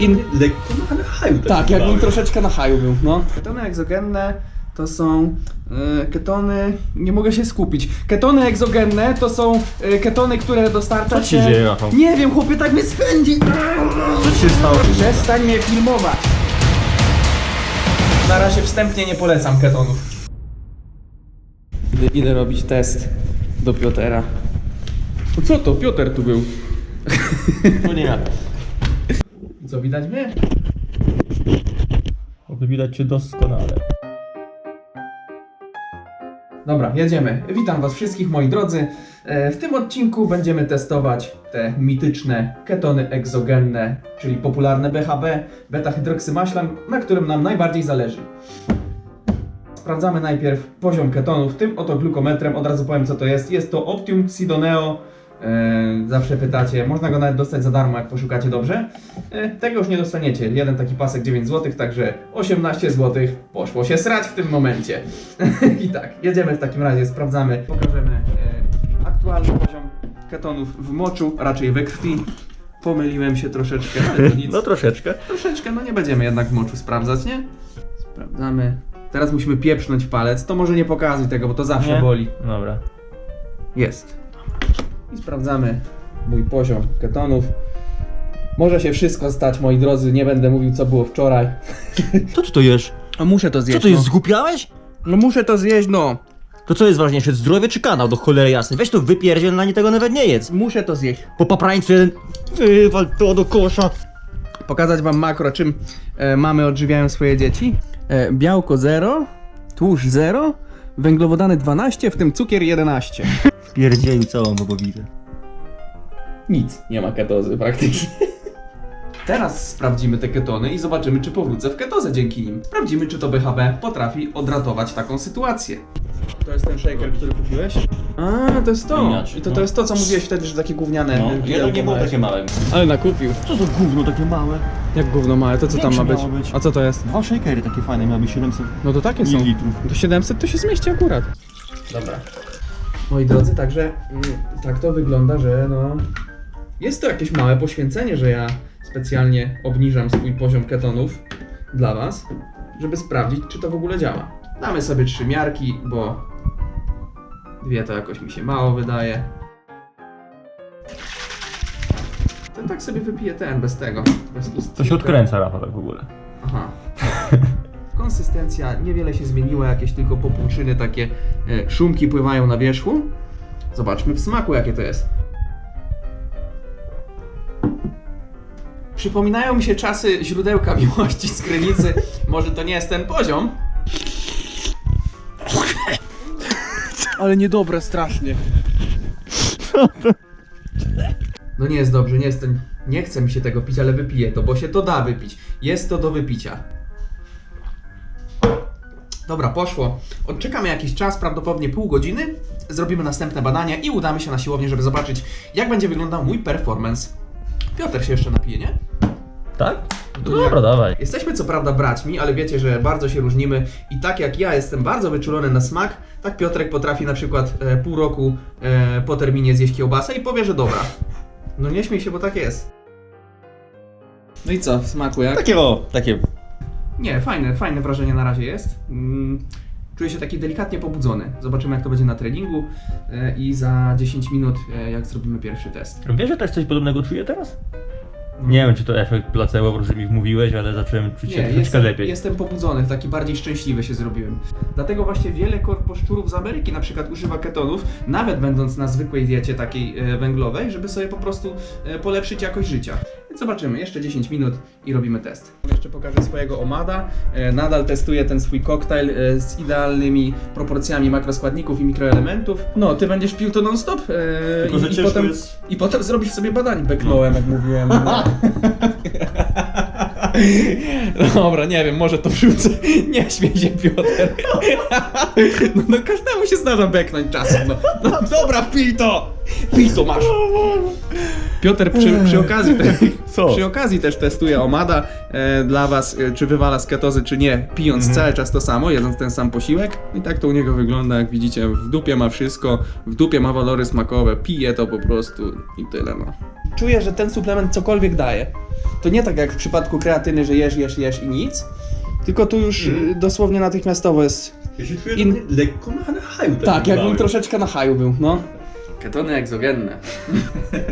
In- lekko na haju Tak, jakbym troszeczkę na haju był, no. Ketony egzogenne to są e, ketony. Nie mogę się skupić. Ketony egzogenne to są e, ketony, które dostarcza Co ci się dzieje, Rafał? Nie wiem, chłopie, tak mnie swędzi. Co się stało? Przestań mnie filmować. Na razie wstępnie nie polecam ketonów. Idę, idę robić test do Piotera. No co to? Piotr tu był. No nie ma. Co widać mnie? Widać cię doskonale. Dobra, jedziemy. Witam Was wszystkich, moi drodzy. E, W tym odcinku będziemy testować te mityczne ketony egzogenne, czyli popularne BHB, beta-hydroksymaślan, na którym nam najbardziej zależy. Sprawdzamy najpierw poziom ketonów, tym oto glukometrem. Od razu powiem, co to jest. Jest to Optium Xidoneo. E, zawsze pytacie, można go nawet dostać za darmo, jak poszukacie dobrze. E, tego już nie dostaniecie. Jeden taki pasek 9 zł, także 18 zł poszło się srać w tym momencie. I tak, jedziemy w takim razie, sprawdzamy, pokażemy e, aktualny poziom ketonów w moczu, raczej we krwi. Pomyliłem się troszeczkę, ale to nic. No troszeczkę. Troszeczkę, no nie będziemy jednak w moczu sprawdzać, nie? Sprawdzamy. Teraz musimy pieprznąć w palec. To może nie pokazuj tego, bo to zawsze Nie? boli. Dobra. Jest. I sprawdzamy mój poziom ketonów. Może się wszystko stać, moi drodzy. Nie będę mówił, co było wczoraj. To co to jesz? A muszę to zjeść. Co to jest, No, zgłupiałeś? no muszę to zjeść, no. To co jest ważniejsze, zdrowie czy kanał, do cholery jasnej? Weź to wypierdziel, na nie tego nawet nie jedz. Muszę to zjeść. Po paprańcu jeden, wywal to do kosza. Pokazać wam makro, czym e, mamy odżywiają swoje dzieci. E, białko 0, tłuszcz 0, węglowodany 12, w tym cukier 11. Pierdzielił całą wołowinę. Nic, nie ma ketozy praktycznie. Teraz sprawdzimy te ketony i zobaczymy, czy powrócę w ketozę dzięki nim. Sprawdzimy, czy to BHB potrafi odratować taką sytuację. To jest ten shaker, który kupiłeś? A, to jest to. Inaczej, I to, no. to jest to, co mówiłeś wtedy, że takie gówniane No, jeden nie było małe. takie małe. Ale nakupił. Co to gówno takie małe? Jak gówno małe, to co tam ma Większe być? miało być. A co to jest? Dwa shakery takie fajne, miały 700 No to takie są. mililitrów. Do 700 to się zmieści akurat. Dobra. Moi drodzy, także mm, tak to wygląda, że no... Jest to jakieś małe poświęcenie, że ja specjalnie obniżam swój poziom ketonów dla Was, żeby sprawdzić, czy to w ogóle działa. Damy sobie trzy miarki, bo dwie to jakoś mi się mało wydaje. To tak sobie wypiję ten, bez tego. Bez To się odkręca, Rafał, tak w ogóle. Aha. Konsystencja niewiele się zmieniła, jakieś tylko popłuczyny, takie e, szumki pływają na wierzchu. Zobaczmy w smaku, jakie to jest. Przypominają mi się czasy źródełka miłości z krynicy. Może to nie jest ten poziom. Ale niedobre strasznie. No nie jest dobrze, nie jest ten... Nie chce mi się tego pić, ale wypiję to, bo się to da wypić. Jest to do wypicia. Dobra, poszło. Odczekamy jakiś czas, prawdopodobnie pół godziny. Zrobimy następne badania i udamy się na siłownię, żeby zobaczyć, jak będzie wyglądał mój performance. Piotr się jeszcze napije, nie? Tak? No jak- dobra, dawaj. Jesteśmy co prawda braćmi, ale wiecie, że bardzo się różnimy i tak jak ja jestem bardzo wyczulony na smak, tak Piotrek potrafi na przykład e, pół roku e, po terminie zjeść kiełbasę i powie, że dobra. No nie śmiej się, bo tak jest. No i co, w smaku jak? Takie o, takie. Nie, fajne, fajne wrażenie na razie jest. Mm, Czuję się taki delikatnie pobudzony. Zobaczymy, jak to będzie na treningu e, i za 10 minut, e, jak zrobimy pierwszy test. Wiesz, że też coś podobnego czuję teraz? Nie wiem, czy to efekt placebo, po prostu mi wmówiłeś, ale zacząłem czuć się Nie, troszeczkę jestem, lepiej. jestem pobudzony, taki bardziej szczęśliwy się zrobiłem. Dlatego właśnie wiele korposzczurów z Ameryki na przykład używa ketonów, nawet będąc na zwykłej diecie takiej e, węglowej, żeby sobie po prostu polepszyć jakość życia. Więc zobaczymy, jeszcze 10 minut i robimy test. Jeszcze pokażę swojego omada. E, nadal testuję ten swój koktajl e, z idealnymi proporcjami makroskładników i mikroelementów. No, ty będziesz pił to non-stop e, że i, i, ciężko potem, jest- i potem zrobisz sobie badanie. Beknąłem, jak mówiłem. Dobra, nie wiem, może to wrzucę. Nie śmiej się, Piotr. No, no każdemu się zdarza beknąć czasem. No, no dobra, pij to! Pij to, masz. Piotr przy, przy okazji te, Co? przy okazji też testuje omada e, dla was, e, czy wywala z ketozy, czy nie, pijąc cały czas to samo, jedząc ten sam posiłek. I tak to u niego wygląda, jak widzicie, w dupie ma wszystko, w dupie ma walory smakowe, pije to po prostu i tyle no. Czuję, że ten suplement cokolwiek daje. To nie tak jak w przypadku kreatyny, że jesz, jesz, jesz i nic. Tylko tu już Mhm. y, dosłownie natychmiastowo jest. Ja się czuję In- In... lekko na, na haju. Tak, jakbym troszeczkę na haju był, no. Ketony egzogenne.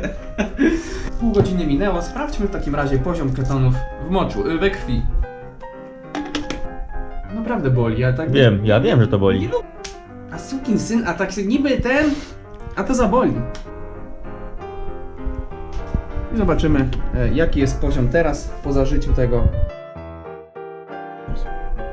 Pół godziny minęło. Sprawdźmy w takim razie poziom ketonów w moczu, y, we krwi. Naprawdę boli, a tak. Wiem, ja wiem, że to boli. A sukin syn, a tak się niby ten, a to zaboli. I zobaczymy, e, jaki jest poziom teraz po zażyciu tego.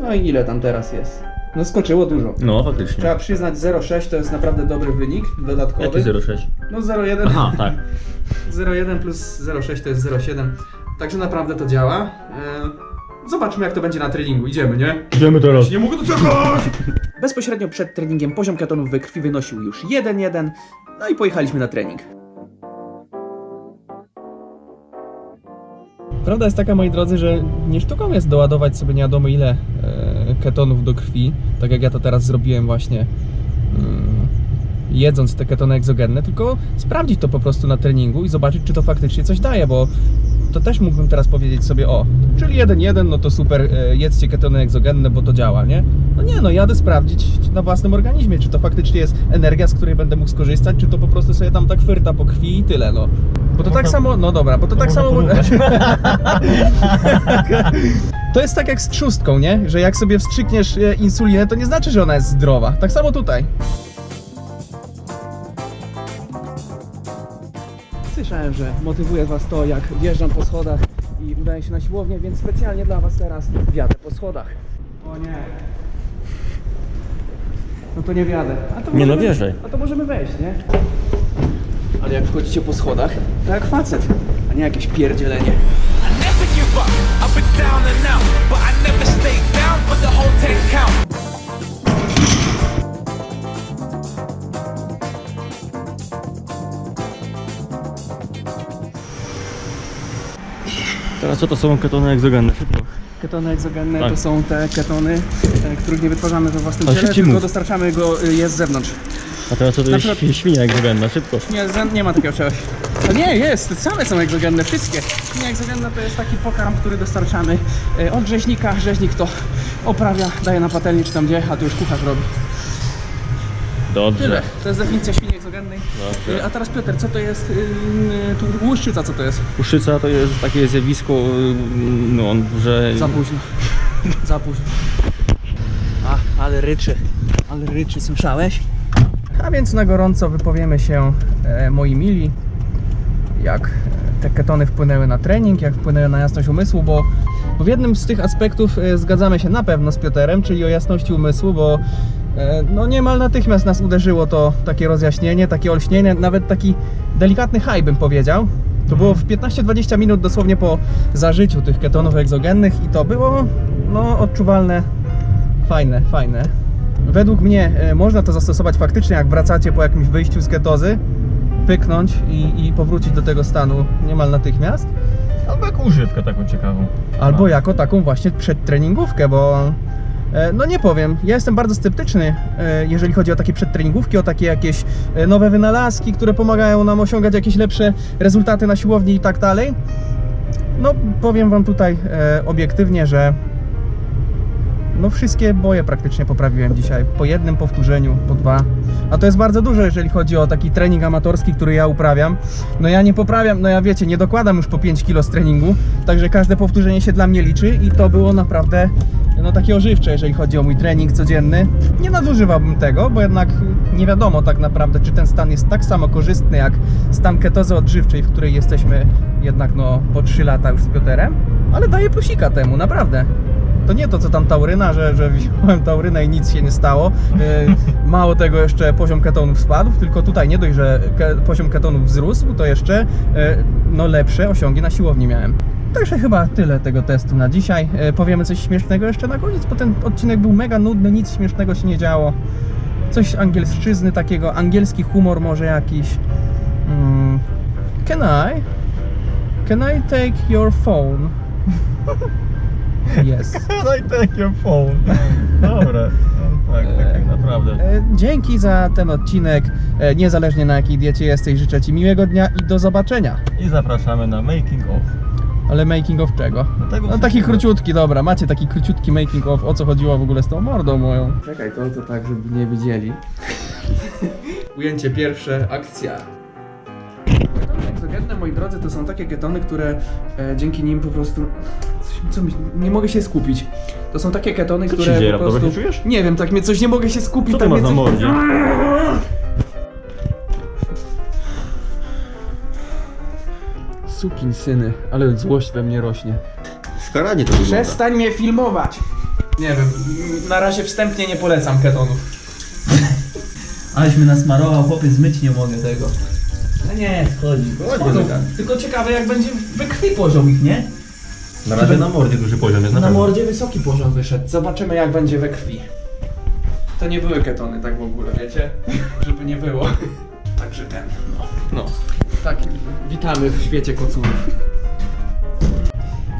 No i ile tam teraz jest? No skoczyło dużo. No, faktycznie. Trzeba przyznać 0,6 to jest naprawdę dobry wynik dodatkowy. Jaki 0,6? No 0,1 Aha, tak. 0,1 plus 0,6 to jest 0,7. Także naprawdę to działa. E, Zobaczmy jak to będzie na treningu. Idziemy, nie? Idziemy teraz. Nie mogę doczekać! Bezpośrednio przed treningiem poziom ketonów we krwi wynosił już 1,1. No i pojechaliśmy na trening. Prawda jest taka, moi drodzy, że nie sztuką jest doładować sobie nie wiadomo ile e, ketonów do krwi, tak jak ja to teraz zrobiłem właśnie mm, jedząc te ketony egzogenne, tylko sprawdzić to po prostu na treningu i zobaczyć, czy to faktycznie coś daje, bo to też mógłbym teraz powiedzieć sobie, o, czyli 1-1, no to super, e, jedzcie ketony egzogenne, bo to działa, nie? No nie, no jadę sprawdzić na własnym organizmie, czy to faktycznie jest energia, z której będę mógł skorzystać, czy to po prostu sobie tam tak fyrta po krwi i tyle, no. Bo to tak samo, no dobra, bo to tak samo... To jest tak jak z trzustką, nie? Że jak sobie wstrzykniesz e, insulinę, to nie znaczy, że ona jest zdrowa. Tak samo tutaj. Słyszałem, że motywuje Was to, jak wjeżdżam po schodach i udaję się na siłownię, więc specjalnie dla Was teraz wjadę po schodach. O nie. No to nie wjadę. A to Nie, no możemy- wjeżdżaj. A to możemy wejść, nie? Ale jak wchodzicie po schodach, to jak facet, a nie jakieś pierdzielenie. I never give up. I've been down and out, but I never stay down for the whole ten count. Teraz co to są ketony egzogenne? Szybko. Ketony egzogenne Tak. to są te ketony, których nie wytwarzamy we własnym Ale ciele, szybciej tylko mów. dostarczamy go y, je z zewnątrz. A teraz co to Na jest przykład- świnia egzogenna? Szybko. Nie, nie ma takiego czegoś. To nie jest, same są egzogenne, wszystkie. Świnia egzogenna to jest taki pokarm, który dostarczamy e, od rzeźnika. Rzeźnik to oprawia, daje na patelnię czy tam gdzie, a tu już kucharz robi. Dobrze. Tyle. To jest definicja świni egzogennej. Dobrze. E, A teraz Piotr, co to jest? y, y, Tu łuszczyca, co to jest? Puszczyca to jest takie zjawisko, y, no, że... Za późno. Za późno. Ale ryczy. Ale ryczy, słyszałeś? A więc na gorąco wypowiemy się, e, moi mili, jak te ketony wpłynęły na trening, jak wpłynęły na jasność umysłu, bo, w jednym z tych aspektów e, zgadzamy się na pewno z Pioterem, czyli o jasności umysłu, bo e, no niemal natychmiast nas uderzyło to takie rozjaśnienie, takie olśnienie, nawet taki delikatny high bym powiedział. To było w 15-20 minut dosłownie po zażyciu tych ketonów egzogennych i to było no odczuwalne, fajne, fajne. Według mnie e, można to zastosować faktycznie jak wracacie po jakimś wyjściu z ketozy, pyknąć i, i powrócić do tego stanu niemal natychmiast. Albo jak używkę taką ciekawą. Albo jako taką właśnie przedtreningówkę, bo e, no nie powiem, ja jestem bardzo sceptyczny, e, jeżeli chodzi o takie przedtreningówki, o takie jakieś e, nowe wynalazki, które pomagają nam osiągać jakieś lepsze rezultaty na siłowni i tak dalej. No powiem Wam tutaj e, obiektywnie, że no wszystkie boje praktycznie poprawiłem dzisiaj. Po jednym powtórzeniu, po dwa. A to jest bardzo dużo, jeżeli chodzi o taki trening amatorski, który ja uprawiam. No ja nie poprawiam, no ja wiecie, nie dokładam już po 5 kg z treningu, także każde powtórzenie się dla mnie liczy i to było naprawdę no takie ożywcze, jeżeli chodzi o mój trening codzienny. Nie nadużywałbym tego, bo jednak nie wiadomo tak naprawdę, czy ten stan jest tak samo korzystny jak stan ketozy odżywczej, w której jesteśmy jednak no po 3 lata już z Pioterem, ale daje plusika temu, naprawdę. To nie to, co tam tauryna, że, że wziąłem taurynę i nic się nie stało. E, Mało tego, jeszcze poziom ketonów spadł, tylko tutaj nie dość, że poziom ketonów wzrósł, to jeszcze e, no, lepsze osiągi na siłowni miałem. Także chyba tyle tego testu na dzisiaj. E, Powiemy coś śmiesznego jeszcze na koniec, bo ten odcinek był mega nudny, nic śmiesznego się nie działo. Coś angielszczyzny takiego, angielski humor może jakiś. Mm. Can I? Can I take your phone? Yes. No i take your phone. Dobra. No, tak, tak, naprawdę. E, Dzięki za ten odcinek. E, Niezależnie na jakiej diecie jesteś, życzę Ci miłego dnia i do zobaczenia. I zapraszamy na making of. Ale making of czego? tego No taki króciutki, dobra, macie taki króciutki making of, o co chodziło w ogóle z tą mordą moją. Czekaj, to, to tak, żeby nie widzieli. Ujęcie pierwsze, akcja. Egzogenne, moi drodzy, to są takie ketony, które e, dzięki nim po prostu... Coś, co mi, nie mogę się skupić. To są takie ketony, Co ci które się dzieje, po prostu... się czujesz? Nie wiem, tak mnie coś nie mogę się skupić. Co tak masz mnie na coś... mordzie? Sukin syny, ale złość we mnie rośnie. Szkaradnie to wygląda. Przestań mnie filmować! Nie wiem, na razie wstępnie nie polecam ketonów. Aleśmy nasmarował, chłopiec, zmyć nie mogę tego. No nie, chodzi. Chodzi, tak. Tylko ciekawe jak będzie we krwi poziom ich, nie? Na razie na mordzie duży poziom jest Na pewno. mordzie wysoki poziom wyszedł. Zobaczymy jak będzie we krwi. To nie były ketony tak w ogóle, wiecie? Żeby nie było. Także ten, no. no. Tak, witamy w świecie kocurów.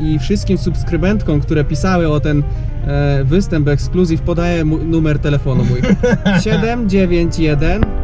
I wszystkim subskrybentkom, które pisały o ten e, występ ekskluzyw, podaję mu, numer telefonu mój. 791